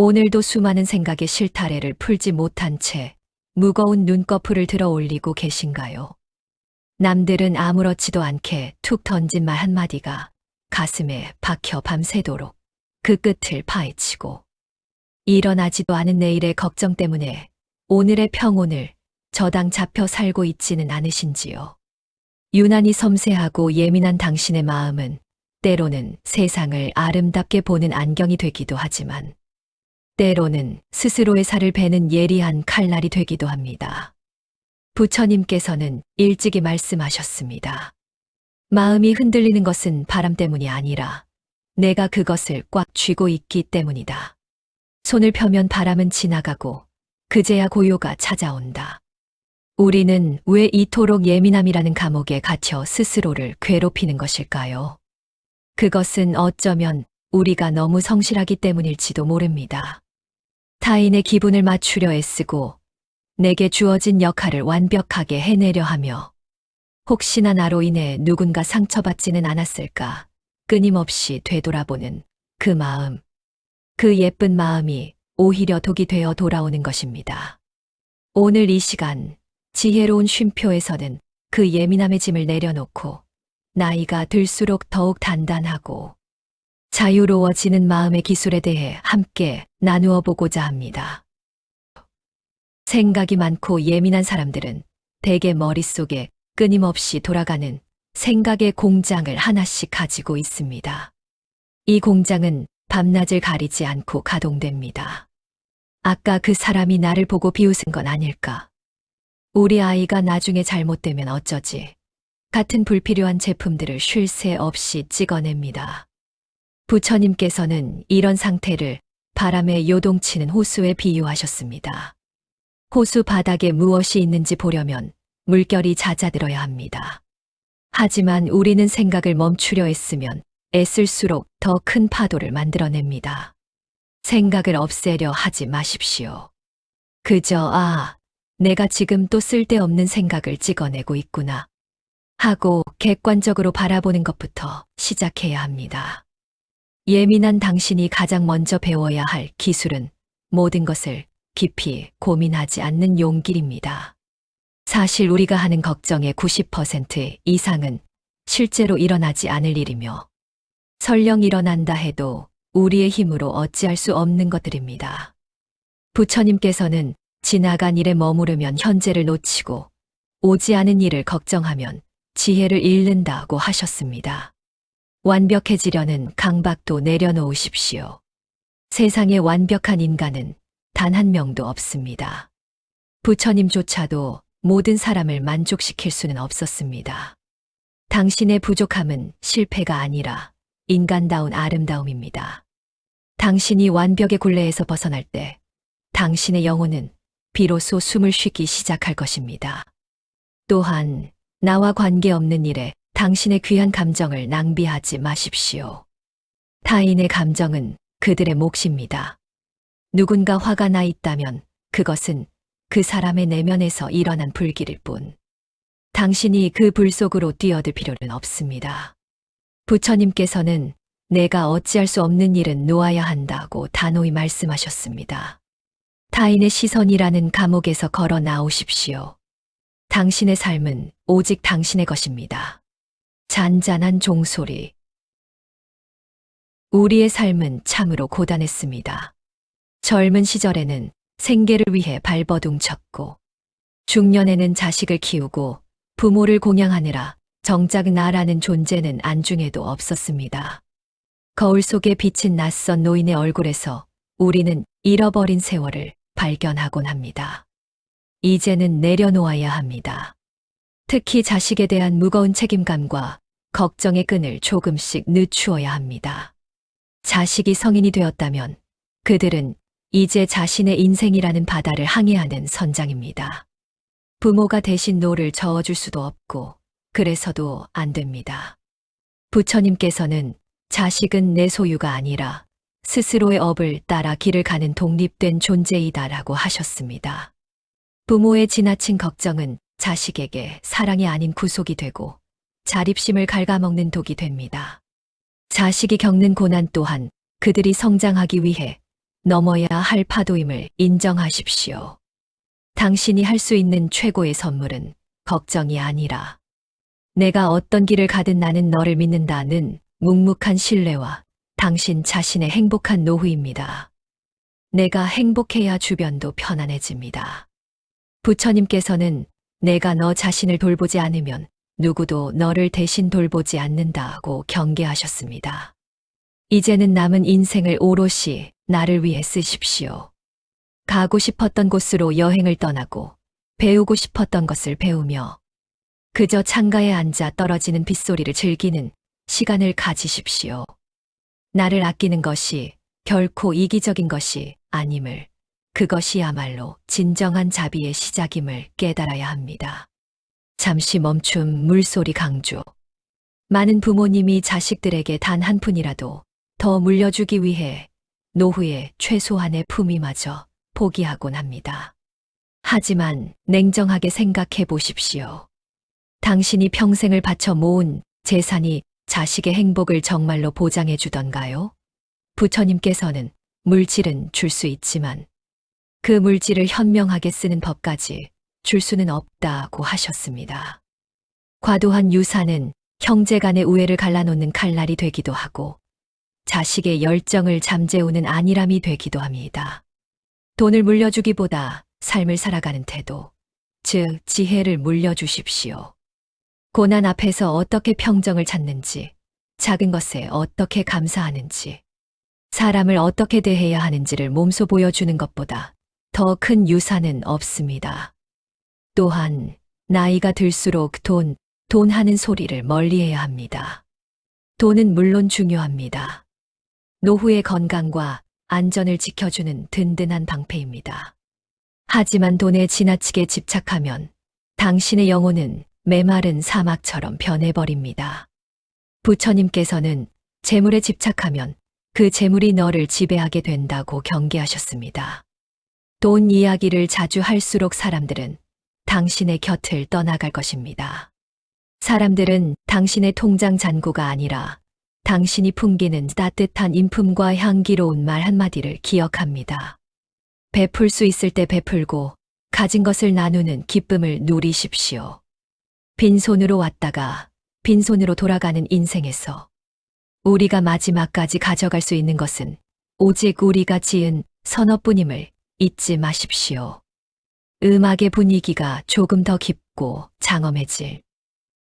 오늘도 수많은 생각의 실타래를 풀지 못한 채 무거운 눈꺼풀을 들어 올리고 계신가요? 남들은 아무렇지도 않게 툭 던진 말 한마디가 가슴에 박혀 밤새도록 그 끝을 파헤치고 일어나지도 않은 내일의 걱정 때문에 오늘의 평온을 저당 잡혀 살고 있지는 않으신지요. 유난히 섬세하고 예민한 당신의 마음은 때로는 세상을 아름답게 보는 안경이 되기도 하지만 때로는 스스로의 살을 베는 예리한 칼날이 되기도 합니다. 부처님께서는 일찍이 말씀하셨습니다. 마음이 흔들리는 것은 바람 때문이 아니라 내가 그것을 꽉 쥐고 있기 때문이다. 손을 펴면 바람은 지나가고 그제야 고요가 찾아온다. 우리는 왜 이토록 예민함이라는 감옥에 갇혀 스스로를 괴롭히는 것일까요? 그것은 어쩌면 우리가 너무 성실하기 때문일지도 모릅니다. 타인의 기분을 맞추려 애쓰고 내게 주어진 역할을 완벽하게 해내려 하며 혹시나 나로 인해 누군가 상처받지는 않았을까 끊임없이 되돌아보는 그 마음, 그 예쁜 마음이 오히려 독이 되어 돌아오는 것입니다. 오늘 이 시간 지혜로운 쉼표에서는 그 예민함의 짐을 내려놓고 나이가 들수록 더욱 단단하고 자유로워지는 마음의 기술에 대해 함께 나누어 보고자 합니다. 생각이 많고 예민한 사람들은 대개 머릿속에 끊임없이 돌아가는 생각의 공장을 하나씩 가지고 있습니다. 이 공장은 밤낮을 가리지 않고 가동됩니다. 아까 그 사람이 나를 보고 비웃은 건 아닐까? 우리 아이가 나중에 잘못되면 어쩌지? 같은 불필요한 제품들을 쉴 새 없이 찍어냅니다. 부처님께서는 이런 상태를 바람에 요동치는 호수에 비유하셨습니다. 호수 바닥에 무엇이 있는지 보려면 물결이 잦아들어야 합니다. 하지만 우리는 생각을 멈추려 했으면 애쓸수록 더 큰 파도를 만들어냅니다. 생각을 없애려 하지 마십시오. 그저, 아, 내가 지금 또 쓸데없는 생각을 찍어내고 있구나. 하고 객관적으로 바라보는 것부터 시작해야 합니다. 예민한 당신이 가장 먼저 배워야 할 기술은 모든 것을 깊이 고민하지 않는 용기입니다. 사실 우리가 하는 걱정의 90% 이상은 실제로 일어나지 않을 일이며 설령 일어난다 해도 우리의 힘으로 어찌할 수 없는 것들입니다. 부처님께서는 지나간 일에 머무르면 현재를 놓치고 오지 않은 일을 걱정하면 지혜를 잃는다고 하셨습니다. 완벽해지려는 강박도 내려놓으십시오. 세상에 완벽한 인간은 단 한 명도 없습니다. 부처님조차도 모든 사람을 만족시킬 수는 없었습니다. 당신의 부족함은 실패가 아니라 인간다운 아름다움입니다. 당신이 완벽의 굴레에서 벗어날 때 당신의 영혼은 비로소 숨을 쉬기 시작할 것입니다. 또한 나와 관계없는 일에 당신의 귀한 감정을 낭비하지 마십시오. 타인의 감정은 그들의 몫입니다. 누군가 화가 나 있다면 그것은 그 사람의 내면에서 일어난 불길일 뿐. 당신이 그 불 속으로 뛰어들 필요는 없습니다. 부처님께서는 내가 어찌할 수 없는 일은 놓아야 한다고 단호히 말씀하셨습니다. 타인의 시선이라는 감옥에서 걸어 나오십시오. 당신의 삶은 오직 당신의 것입니다. 잔잔한 종소리. 우리의 삶은 참으로 고단했습니다. 젊은 시절에는 생계를 위해 발버둥 쳤고, 중년에는 자식을 키우고 부모를 공양하느라 정작 나라는 존재는 안중에도 없었습니다. 거울 속에 비친 낯선 노인의 얼굴에서 우리는 잃어버린 세월을 발견하곤 합니다. 이제는 내려놓아야 합니다. 특히 자식에 대한 무거운 책임감과 걱정의 끈을 조금씩 늦추어야 합니다. 자식이 성인이 되었다면 그들은 이제 자신의 인생이라는 바다를 항해하는 선장입니다. 부모가 대신 노를 저어줄 수도 없고 그래서도 안 됩니다. 부처님께서는 자식은 내 소유가 아니라 스스로의 업을 따라 길을 가는 독립된 존재이다라고 하셨습니다. 부모의 지나친 걱정은 자식에게 사랑이 아닌 구속이 되고 자립심을 갉아먹는 독이 됩니다. 자식이 겪는 고난 또한 그들이 성장하기 위해 넘어야 할 파도임을 인정하십시오. 당신이 할 수 있는 최고의 선물은 걱정이 아니라 내가 어떤 길을 가든 나는 너를 믿는다는 묵묵한 신뢰와 당신 자신의 행복한 노후입니다. 내가 행복해야 주변도 편안해집니다. 부처님께서는 내가 너 자신을 돌보지 않으면 누구도 너를 대신 돌보지 않는다고 경계하셨습니다. 이제는 남은 인생을 오롯이 나를 위해 쓰십시오. 가고 싶었던 곳으로 여행을 떠나고 배우고 싶었던 것을 배우며 그저 창가에 앉아 떨어지는 빗소리를 즐기는 시간을 가지십시오. 나를 아끼는 것이 결코 이기적인 것이 아님을 그것이야말로 진정한 자비의 시작임을 깨달아야 합니다. 잠시 멈춤 물소리 강조. 많은 부모님이 자식들에게 단 한 푼이라도 더 물려주기 위해 노후의 최소한의 품위마저 포기하곤 합니다. 하지만 냉정하게 생각해 보십시오. 당신이 평생을 바쳐 모은 재산이 자식의 행복을 정말로 보장해 주던가요? 부처님께서는 물질은 줄 수 있지만 그 물질을 현명하게 쓰는 법까지 줄 수는 없다고 하셨습니다. 과도한 유산은 형제 간의 우애를 갈라놓는 칼날이 되기도 하고 자식의 열정을 잠재우는 안일함이 되기도 합니다. 돈을 물려주기보다 삶을 살아가는 태도, 즉 지혜를 물려주십시오. 고난 앞에서 어떻게 평정을 찾는지, 작은 것에 어떻게 감사하는지, 사람을 어떻게 대해야 하는지를 몸소 보여주는 것보다 더 큰 유산은 없습니다. 또한 나이가 들수록 돈, 돈 하는 소리를 멀리해야 합니다. 돈은 물론 중요합니다. 노후의 건강과 안전을 지켜주는 든든한 방패입니다. 하지만 돈에 지나치게 집착하면 당신의 영혼은 메마른 사막처럼 변해버립니다. 부처님께서는 재물에 집착하면 그 재물이 너를 지배하게 된다고 경계하셨습니다. 돈 이야기를 자주 할수록 사람들은 당신의 곁을 떠나갈 것입니다. 사람들은 당신의 통장 잔고가 아니라 당신이 풍기는 따뜻한 인품과 향기로운 말 한마디를 기억합니다. 베풀 수 있을 때 베풀고 가진 것을 나누는 기쁨을 누리십시오. 빈손으로 왔다가 빈손으로 돌아가는 인생에서 우리가 마지막까지 가져갈 수 있는 것은 오직 우리가 지은 선업뿐임을 잊지 마십시오. 음악의 분위기가 조금 더 깊고 장엄해질.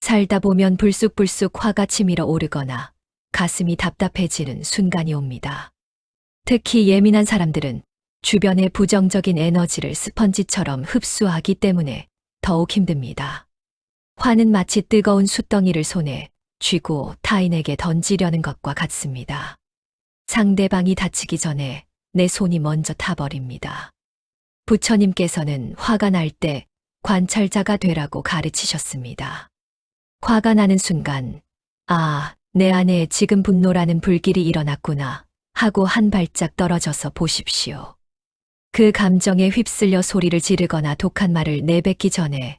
살다 보면 불쑥불쑥 화가 치밀어 오르거나 가슴이 답답해지는 순간이 옵니다. 특히 예민한 사람들은 주변의 부정적인 에너지를 스펀지처럼 흡수하기 때문에 더욱 힘듭니다. 화는 마치 뜨거운 숯덩이를 손에 쥐고 타인에게 던지려는 것과 같습니다. 상대방이 다치기 전에 내 손이 먼저 타버립니다. 부처님께서는 화가 날 때 관찰자가 되라고 가르치셨습니다. 화가 나는 순간, 아, 내 안에 지금 분노라는 불길이 일어났구나 하고 한 발짝 떨어져서 보십시오. 그 감정에 휩쓸려 소리를 지르거나 독한 말을 내뱉기 전에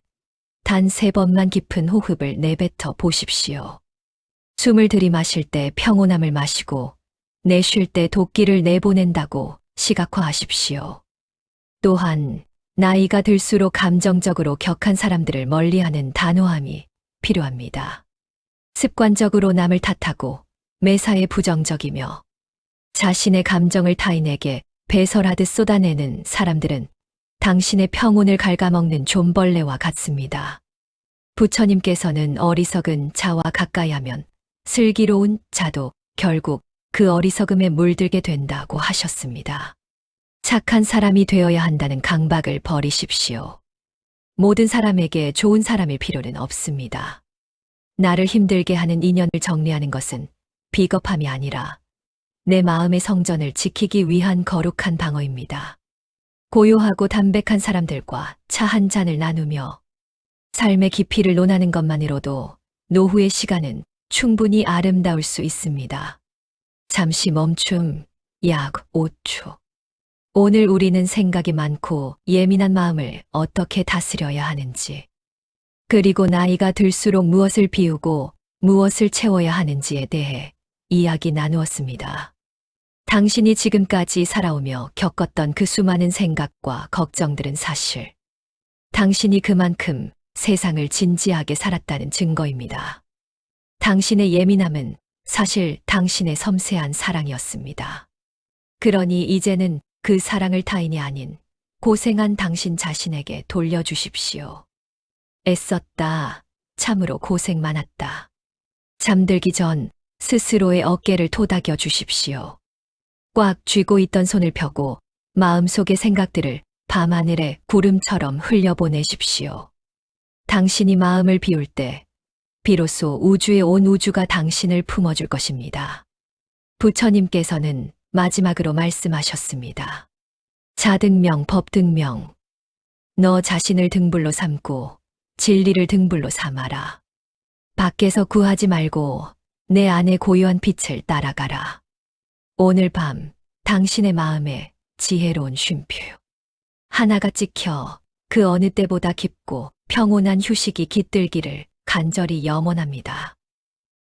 단 세 번만 깊은 호흡을 내뱉어 보십시오. 숨을 들이마실 때 평온함을 마시고 내쉴 때 도끼를 내보낸다고 시각화하십시오. 또한 나이가 들수록 감정적으로 격한 사람들을 멀리하는 단호함이 필요합니다. 습관적으로 남을 탓하고 매사에 부정적이며 자신의 감정을 타인에게 배설하듯 쏟아내는 사람들은 당신의 평온을 갉아먹는 좀벌레와 같습니다. 부처님께서는 어리석은 자와 가까이 하면 슬기로운 자도 결국 그 어리석음에 물들게 된다고 하셨습니다. 착한 사람이 되어야 한다는 강박을 버리십시오. 모든 사람에게 좋은 사람일 필요는 없습니다. 나를 힘들게 하는 인연을 정리하는 것은 비겁함이 아니라 내 마음의 성전을 지키기 위한 거룩한 방어입니다. 고요하고 담백한 사람들과 차 한 잔을 나누며 삶의 깊이를 논하는 것만으로도 노후의 시간은 충분히 아름다울 수 있습니다. 잠시 멈춤, 약 5초. 오늘 우리는 생각이 많고 예민한 마음을 어떻게 다스려야 하는지, 그리고 나이가 들수록 무엇을 비우고 무엇을 채워야 하는지에 대해 이야기 나누었습니다. 당신이 지금까지 살아오며 겪었던 그 수많은 생각과 걱정들은 사실. 당신이 그만큼 세상을 진지하게 살았다는 증거입니다. 당신의 예민함은 사실 당신의 섬세한 사랑이었습니다. 그러니 이제는 그 사랑을 타인이 아닌 고생한 당신 자신에게 돌려주십시오. 애썼다. 참으로 고생 많았다. 잠들기 전 스스로의 어깨를 토닥여 주십시오. 꽉 쥐고 있던 손을 펴고 마음속의 생각들을 밤하늘에 구름처럼 흘려보내십시오. 당신이 마음을 비울 때 비로소 우주의 온 우주가 당신을 품어줄 것입니다. 부처님께서는 마지막으로 말씀하셨습니다. 자등명 법등명 너 자신을 등불로 삼고 진리를 등불로 삼아라. 밖에서 구하지 말고 내 안의 고요한 빛을 따라가라. 오늘 밤 당신의 마음에 지혜로운 쉼표. 하나가 찍혀 그 어느 때보다 깊고 평온한 휴식이 깃들기를 간절히 염원합니다.